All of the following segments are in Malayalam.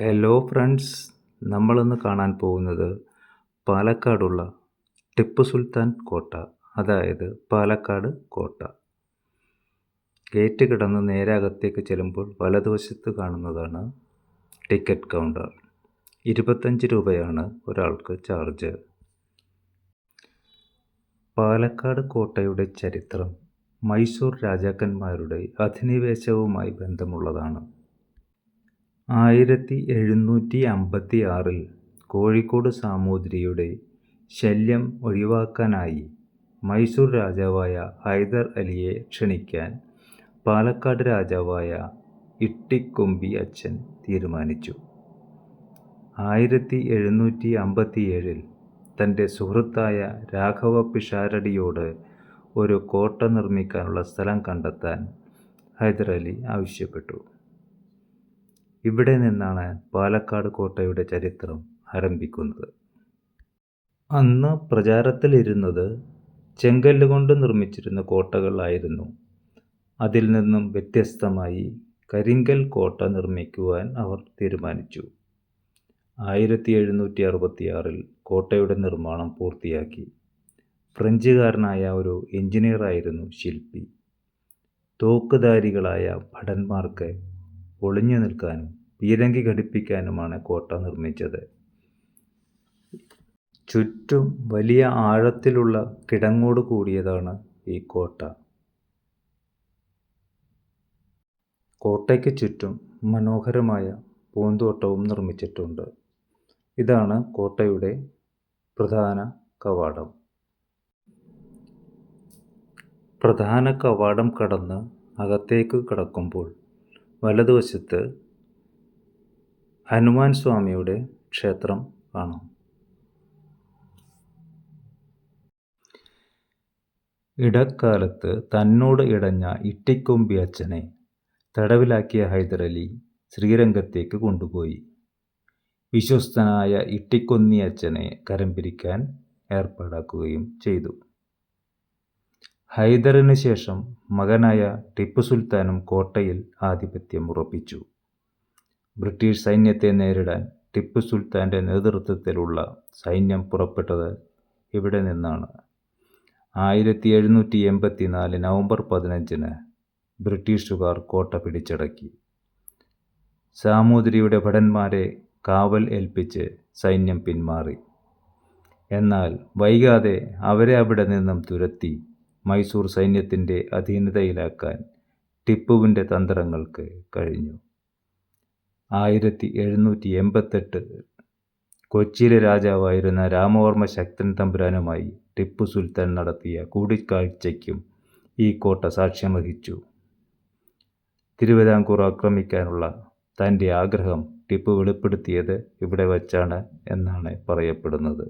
ഹലോ ഫ്രണ്ട്സ് നമ്മളിന്ന് കാണാൻ പോകുന്നത് പാലക്കാടുള്ള ടിപ്പു സുൽത്താൻ കോട്ട അതായത് പാലക്കാട് കോട്ട. ഗേറ്റ് കിടന്ന് നേരെ അകത്തേക്ക് ചെല്ലുമ്പോൾ വലതുവശത്ത് കാണുന്നതാണ് ടിക്കറ്റ് കൗണ്ടർ. ഇരുപത്തഞ്ച് രൂപയാണ് ഒരാൾക്ക് ചാർജ്. പാലക്കാട് കോട്ടയുടെ ചരിത്രം മൈസൂർ രാജാക്കന്മാരുടെ അധിനിവേശവുമായി ബന്ധമുള്ളതാണ്. ആയിരത്തി എഴുന്നൂറ്റി അമ്പത്തി ആറിൽ കോഴിക്കോട് സാമൂതിരിയുടെ ശല്യം ഒഴിവാക്കാനായി മൈസൂർ രാജാവായ ഹൈദർ അലിയെ ക്ഷണിക്കാൻ പാലക്കാട് രാജാവായ ഇട്ടിക്കൊമ്പി അച്ഛൻ തീരുമാനിച്ചു. ആയിരത്തി എഴുന്നൂറ്റി അമ്പത്തിയേഴിൽ തന്റെ സുഹൃത്തായ രാഘവ പിഷാരടിയോട് ഒരു കോട്ട നിർമ്മിക്കാനുള്ള സ്ഥലം കണ്ടെത്താൻ ഹൈദരലി ആവശ്യപ്പെട്ടു. ഇവിടെ നിന്നാണ് പാലക്കാട് കോട്ടയുടെ ചരിത്രം ആരംഭിക്കുന്നത്. അന്ന് പ്രചാരത്തിലിരുന്നത് ചെങ്കല്ലുകൊണ്ട് നിർമ്മിച്ചിരുന്ന കോട്ടകളായിരുന്നു അതിൽ നിന്നും വ്യത്യസ്തമായി കരിങ്കൽ കോട്ട നിർമ്മിക്കുവാൻ അവർ തീരുമാനിച്ചു. ആയിരത്തി എഴുന്നൂറ്റി അറുപത്തിയാറിൽ കോട്ടയുടെ നിർമ്മാണം പൂർത്തിയാക്കി. ഫ്രഞ്ചുകാരനായ ഒരു എഞ്ചിനീയറായിരുന്നു ശില്പി. തോക്കുധാരികളായ ഭടന്മാർക്ക് ഒളിഞ്ഞു നിൽക്കാനും പീരങ്കി ഘടിപ്പിക്കാനുമാണ് കോട്ട നിർമ്മിച്ചത്. ചുറ്റും വലിയ ആഴത്തിലുള്ള കിടങ്ങോട് കൂടിയതാണ് ഈ കോട്ട. കോട്ടയ്ക്ക് ചുറ്റും മനോഹരമായ പൂന്തോട്ടവും നിർമ്മിച്ചിട്ടുണ്ട്. ഇതാണ് കോട്ടയുടെ പ്രധാന കവാടം. പ്രധാന കവാടം കടന്ന് അകത്തേക്ക് കടക്കുമ്പോൾ വലതുവശത്ത് ഹനുമാൻ സ്വാമിയുടെ ക്ഷേത്രം കാണാം. ഇടക്കാലത്ത് തന്നോട് ഇടഞ്ഞ ഇട്ടിക്കൊമ്പി അച്ഛനെ തടവിലാക്കിയ ഹൈദരലി ശ്രീരംഗത്തേക്ക് കൊണ്ടുപോയി. വിശ്വസ്തനായ ഇട്ടിക്കൊന്നി അച്ഛനെ കരം പിരിക്കാൻ ഏർപ്പാടാക്കുകയും ചെയ്തു. ഹൈദറിന് ശേഷം മകനായ ടിപ്പു സുൽത്താനും കോട്ടയിൽ ആധിപത്യം ഉറപ്പിച്ചു. ബ്രിട്ടീഷ് സൈന്യത്തെ നേരിടാൻ ടിപ്പു സുൽത്താന്റെ നേതൃത്വത്തിലുള്ള സൈന്യം പുറപ്പെട്ടത് ഇവിടെ നിന്നാണ്. ആയിരത്തി എഴുന്നൂറ്റി എൺപത്തി നാല് നവംബർ പതിനഞ്ചിന് ബ്രിട്ടീഷുകാർ കോട്ട പിടിച്ചടക്കി. സാമൂതിരിയുടെ ഭടന്മാരെ കാവൽ ഏൽപ്പിച്ച് സൈന്യം പിന്മാറി. എന്നാൽ വൈകാതെ അവരെ അവിടെ നിന്നും തുരത്തി മൈസൂർ സൈന്യത്തിന്റെ അധീനതയിലാക്കാൻ ടിപ്പുവിന്റെ തന്ത്രങ്ങൾക്ക് കഴിഞ്ഞു. ആയിരത്തി എഴുന്നൂറ്റി എൺപത്തെട്ട് കൊച്ചിയിലെ രാജാവായിരുന്ന രാമവർമ്മ ശക്തൻ തമ്പുരാനുമായി ടിപ്പു സുൽത്താൻ നടത്തിയ കൂടിക്കാഴ്ചയ്ക്കും ഈ കോട്ട സാക്ഷ്യം വഹിച്ചു. തിരുവിതാംകൂർ ആക്രമിക്കാനുള്ള തന്റെ ആഗ്രഹം ടിപ്പു വെളിപ്പെടുത്തിയത് ഇവിടെ വച്ചാണ് എന്നാണ് പറയപ്പെടുന്നത്.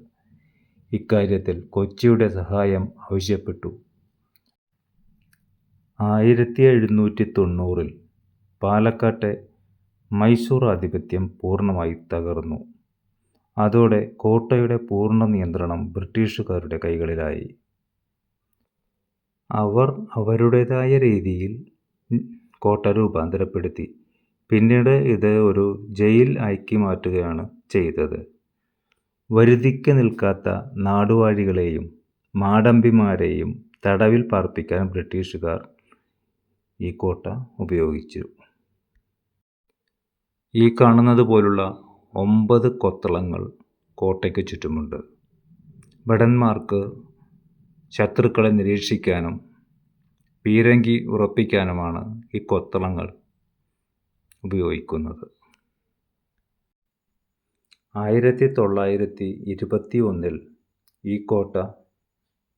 ഇക്കാര്യത്തിൽ കൊച്ചിയുടെ സഹായം ആവശ്യപ്പെട്ടു. ആയിരത്തി എഴുന്നൂറ്റി തൊണ്ണൂറിൽ പാലക്കാട്ടെ മൈസൂർ ആധിപത്യം പൂർണമായി തകർന്നു. അതോടെ കോട്ടയുടെ പൂർണ നിയന്ത്രണം ബ്രിട്ടീഷുകാരുടെ കൈകളിലായി. അവർ അവരുടേതായ രീതിയിൽ കോട്ട രൂപാന്തരപ്പെടുത്തി. പിന്നീട് ഇത് ഒരു ജയിൽ ആക്കി മാറ്റുകയാണ് ചെയ്തത്. വരുതിക്ക് നിൽക്കാത്ത നാടുവാഴികളെയും മാടമ്പിമാരെയും തടവിൽ പാർപ്പിക്കാൻ ബ്രിട്ടീഷുകാർ ഈ കോട്ട ഉപയോഗിച്ചു. ഈ കാണുന്നത് പോലുള്ള ഒമ്പത് കൊത്തളങ്ങൾ കോട്ടയ്ക്ക് ചുറ്റുമുണ്ട്. ഭടന്മാർക്ക് ശത്രുക്കളെ നിരീക്ഷിക്കാനും പീരങ്കി ഉറപ്പിക്കാനുമാണ് ഈ കൊത്തളങ്ങൾ ഉപയോഗിക്കുന്നത്. ആയിരത്തി തൊള്ളായിരത്തി ഇരുപത്തി ഒന്നിൽ ഈ കോട്ട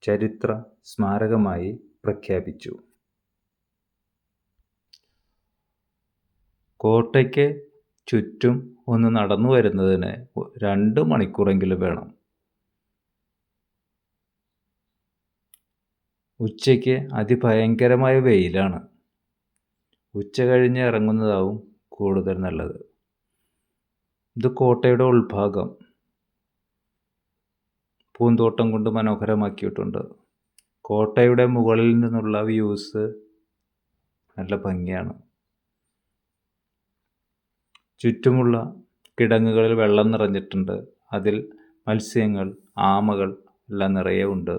ചരിത്ര സ്മാരകമായി പ്രഖ്യാപിച്ചു. കോട്ടയ്ക്ക് ചുറ്റും ഒന്ന് നടന്നു വരുന്നതിന് രണ്ട് മണിക്കൂറെങ്കിലും വേണം. ഉച്ചയ്ക്ക് അതിഭയങ്കരമായ വെയിലാണ്. ഉച്ച കഴിഞ്ഞ് ഇറങ്ങുന്നതാവും കൂടുതൽ നല്ലത്. ഇത് കോട്ടയുടെ ഉൾഭാഗം. പൂന്തോട്ടം കൊണ്ട് മനോഹരമാക്കിയിട്ടുണ്ട്. കോട്ടയുടെ മുകളിൽ നിന്നുള്ള വ്യൂസ് നല്ല ഭംഗിയാണ്. ചുറ്റുമുള്ള കിടങ്ങുകളിൽ വെള്ളം നിറഞ്ഞിട്ടുണ്ട്. അതിൽ മത്സ്യങ്ങൾ ആമകൾ എല്ലാം നിറയെ ഉണ്ട്.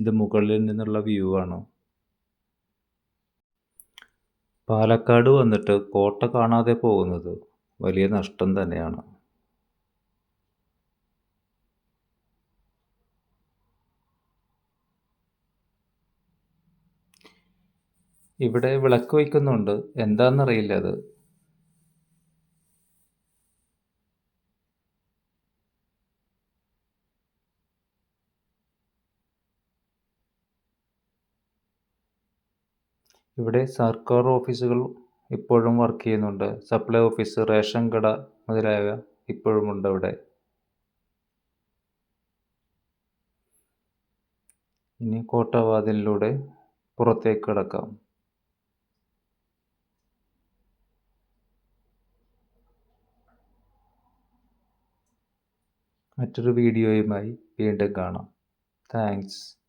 ഇത് മുകളിൽ നിന്നുള്ള വ്യൂ ആണ്. പാലക്കാട് വന്നിട്ട് കോട്ട കാണാതെ പോകുന്നത് വലിയ നഷ്ടം തന്നെയാണ്. ഇവിടെ വിളക്ക് വയ്ക്കുന്നുണ്ട്. എന്താണെന്നറിയില്ല അത്. ഇവിടെ സർക്കാർ ഓഫീസുകൾ ഇപ്പോഴും വർക്ക് ചെയ്യുന്നുണ്ട്. സപ്ലൈ ഓഫീസ് റേഷൻ കട മുതലായവ ഇപ്പോഴും ഉണ്ട് അവിടെ. ഇനി കോട്ടവാതിലിലൂടെ പുറത്തേക്ക് കടക്കാം. മറ്റൊരു വീഡിയോയുമായി വീണ്ടും കാണാം. താങ്ക്സ്.